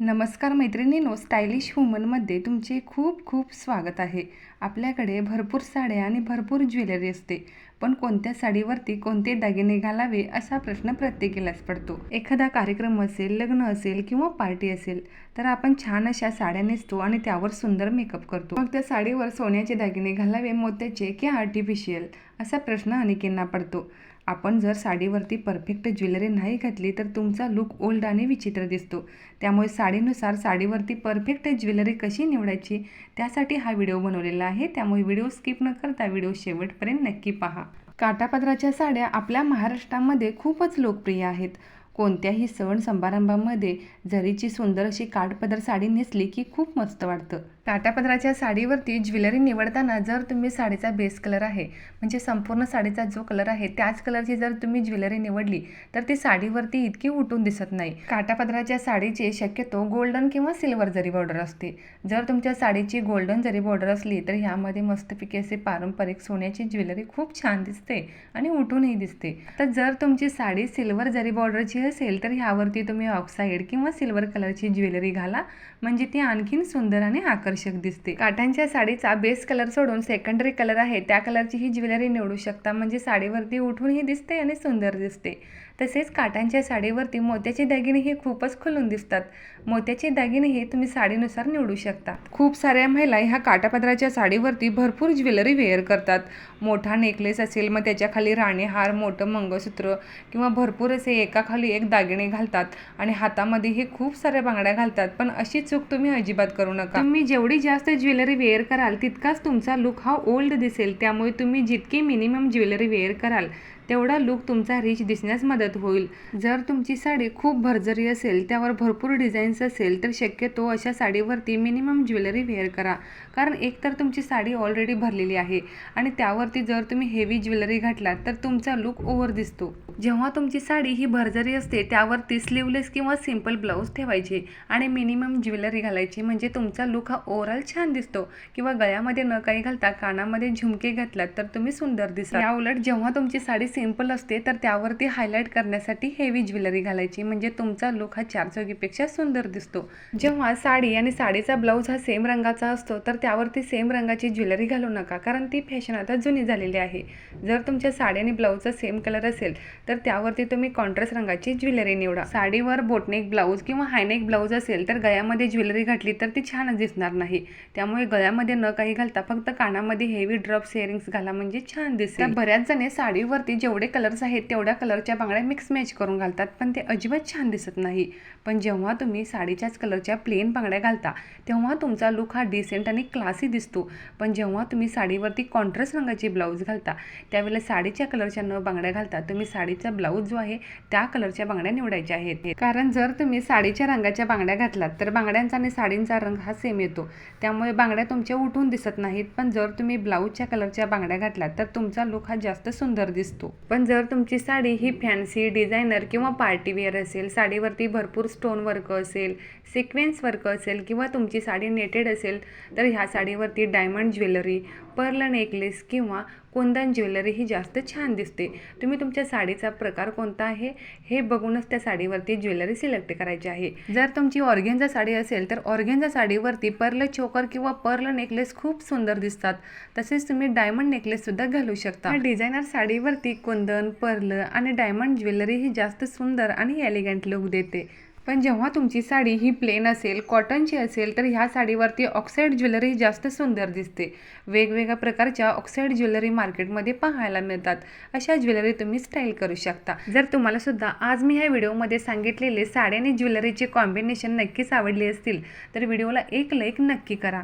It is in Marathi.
नमस्कार मैत्रिणींनो स्टायलिश वुमनमध्ये तुमचे खूप खूप स्वागत आहे. आपल्याकडे भरपूर साड्या आणि भरपूर ज्वेलरी असते पण कोणत्या साडीवरती कोणते दागिने घालावे असा प्रश्न प्रत्येकीलाच पडतो. एखादा कार्यक्रम असेल लग्न असेल किंवा पार्टी असेल तर आपण छान अशा साड्या नेसतो आणि त्यावर सुंदर मेकअप करतो. मग त्या साडीवर सोन्याचे दागिने घालावे मोत्याचे की आर्टिफिशियल असा प्रश्न अनेकींना पडतो. आपण जर साडीवरती परफेक्ट ज्वेलरी नाही घातली तर तुमचा लुक ओल्ड आणि विचित्र दिसतो. त्यामुळे साडीनुसार साडीवरती परफेक्ट ज्वेलरी कशी निवडायची त्यासाठी हा व्हिडिओ बनवलेला आहे. त्यामुळे व्हिडिओ स्किप न करता व्हिडिओ शेवटपर्यंत नक्की पहा. काटापदराच्या साड्या आपल्या महाराष्ट्रामध्ये खूपच लोकप्रिय आहेत. कोणत्याही सण समारंभामध्ये जरीची सुंदर अशी काठपदर साडी नेसली की खूप मस्त वाटतं. काटापदराच्या साडीवरती ज्वेलरी निवडताना जर तुम्ही साडीचा बेस कलर आहे म्हणजे संपूर्ण साडीचा जो कलर आहे त्याच कलरची जर तुम्ही ज्वेलरी निवडली तर ती साडीवरती इतकी उठून दिसत नाही. काटापदराच्या साडीचे शक्यतो गोल्डन किंवा सिल्वर जरी बॉर्डर असते जर तुमच्या साडीची गोल्डन जरी बॉर्डर असली तर ह्यामध्ये मस्तपैकी असे पारंपरिक सोन्याची ज्वेलरी खूप छान दिसते आणि उठूनही दिसते. तर जर तुमची साडी सिल्वर जरी बॉर्डरची असेल तर ह्यावरती तुम्ही ऑक्साईड किंवा सिल्वर कलरची ज्वेलरी घाला म्हणजे ती आणखीन सुंदर आणि आकर्षक दिसते. काठांच्या साडीचा बेस कलर सोडून सेकंडरी कलर आहे त्या कलरची ही ज्वेलरी निवडू शकता. म्हणजे साडीवरती उठूनही दिसते आणि सुंदर दिसते. तसेच काटांच्या साडीवरती मोत्याचे दागिने हे खूपच खुलून दिसतात. मोत्याचे दागिने हे तुम्ही साडीनुसार निवडू शकता. खूप साऱ्या महिला ह्या काटापदराच्या साडीवरती भरपूर ज्वेलरी वेअर करतात. मोठा नेकलेस असेल मग त्याच्याखाली राणेहार मोठं मंगळसूत्र किंवा भरपूर असे एकाखाली एक दागिने घालतात आणि हातामध्ये हे खूप साऱ्या बांगड्या घालतात. पण अशी चूक तुम्ही अजिबात करू नका. तुम्ही जेवढी जास्त ज्वेलरी वेअर कराल तितकाच तुमचा लुक हा ओल्ड दिसेल. त्यामुळे तुम्ही जितकी मिनिमम ज्वेलरी वेअर कराल तेवढा लुक तुमचा रिच दिसण्यास मदत होईल. जर तुमची साडी खूप भरजरी असेल त्यावर भरपूर डिझाईन्स असेल तर शक्यतो अशा साडीवरती मिनिमम ज्वेलरी वेअर करा. कारण एकतर तुमची साडी ऑलरेडी भरलेली आहे आणि त्यावरती जर तुम्ही हेवी ज्वेलरी घातलात तर तुमचा लुक ओव्हर दिसतो. जेव्हा तुमची साडी ही भरजरी असते त्यावरती स्लीवलेस किंवा सिंपल ब्लाऊज ठेवायचे आणि मिनिमम ज्वेलरी घालायची. म्हणजे तुमचा लुक हा ओव्हरऑल छान दिसतो. किंवा गळ्यामध्ये न काही घालता कानामध्ये झुमके घातलात तर तुम्ही सुंदर दिसा या उलट जेव्हा तुमची साडी सिंपल असते तर त्यावरती हायलाईट करण्यासाठी हेवी ज्वेलरी घालायची. म्हणजे तुमचा लुक हा चार चौकीपेक्षा सुंदर दिसतो. जेव्हा साडी आणि साडीचा ब्लाऊज हा सेम रंगाचा असतो तर त्यावरती सेम रंगाची ज्वेलरी घालू नका कारण ती फॅशन आता जुनी झालेली आहे. जर तुमच्या साडी आणि ब्लाऊजचा सेम कलर असेल तर त्यावरती तुम्ही कॉन्ट्रास्ट रंगाची ज्वेलरी निवडा. साडीवर बोटनेक ब्लाऊज किंवा हायनेक ब्लाऊज असेल तर गळ्यामध्ये ज्वेलरी घातली तर ती छानच दिसणार नाही. त्यामुळे गळ्यामध्ये न काही घालता फक्त कानामध्ये हेवी ड्रॉप्स सेअरिंग्स घाला म्हणजे छान दिसेल. बऱ्याच जणी साडीवरती जेवढे कलर्स आहेत तेवढ्या कलरच्या बांगड्या मिक्स मॅच करून घालतात पण ते अजिबात छान दिसत नाही. पण जेव्हा तुम्ही साडीच्याच कलरच्या प्लेन बांगड्या घालता तेव्हा तुमचा लुक हा डिसेंट आणि क्लासी दिसतो. पण जेव्हा तुम्ही साडीवरती कॉन्ट्रास्ट रंगाची ब्लाऊज घालता त्यावेळेला साडीच्या कलरच्या न बांगड्या घालता तुम्ही साडीचा ब्लाऊज जो आहे त्या कलरच्या बांगड्या निवडायच्या आहेत. कारण जर तुम्ही साडीच्या रंगाच्या बांगड्या घातलात तर बांगड्यांचा आणि साडींचा रंग हा सेम येतो. त्यामुळे बांगड्या तुमच्या उठून दिसत नाहीत पण जर तुम्ही ब्लाऊजच्या कलरच्या बांगड्या घातलात तर तुमचा लुक हा जास्त सुंदर दिसतो. पण जर तुमची साडी ही फॅन्सी डिझायनर किंवा पार्टीवेअर असेल साडीवरती भरपूर स्टोन वर्क असेल सिक्वेन्स वर्क असेल किंवा तुमची साडी नेटेड असेल तर ह्या साडीवरती डायमंड ज्वेलरी पर्ल नेकलेस किंवा कुंदन ज्वेलरी ही जास्त छान दिसते? तुम्ही तुमच्या साडीचा प्रकार कोणता आहे? हे बघूनच त्या साडीवरती ज्वेलरी सिलेक्ट करायची आहे. जर तुमची ऑर्गेन्झा साडी असेल तर ऑर्गेन्झा साडीवरती पर्ल चोकर किंवा पर्ल नेकलेस खूप सुंदर दिसतात. तसेच तुम्ही डायमंड नेकलेससुद्धा घालू शकता. डिझायनर साडीवरती कुंदन पर्ल आणि डायमंड ज्वेलरी ही जास्त सुंदर आणि एलिगंट लुक देते. पण जेव्हा तुमची साडी ही प्लेन असेल कॉटनची असेल तर ह्या साडीवरती ऑक्साईड ज्वेलरी जास्त सुंदर दिसते. वेगवेगळ्या प्रकारच्या ऑक्साईड ज्वेलरी मार्केटमध्ये पाहायला मिळतात. अशा ज्वेलरी तुम्ही स्टाईल करू शकता. जर तुम्हाला सुद्धा आज मी ह्या व्हिडिओमध्ये सांगितलेले साडी आणि ज्वेलरीचे कॉम्बिनेशन नक्कीच आवडले असतील तर व्हिडिओला एक लाईक नक्की करा.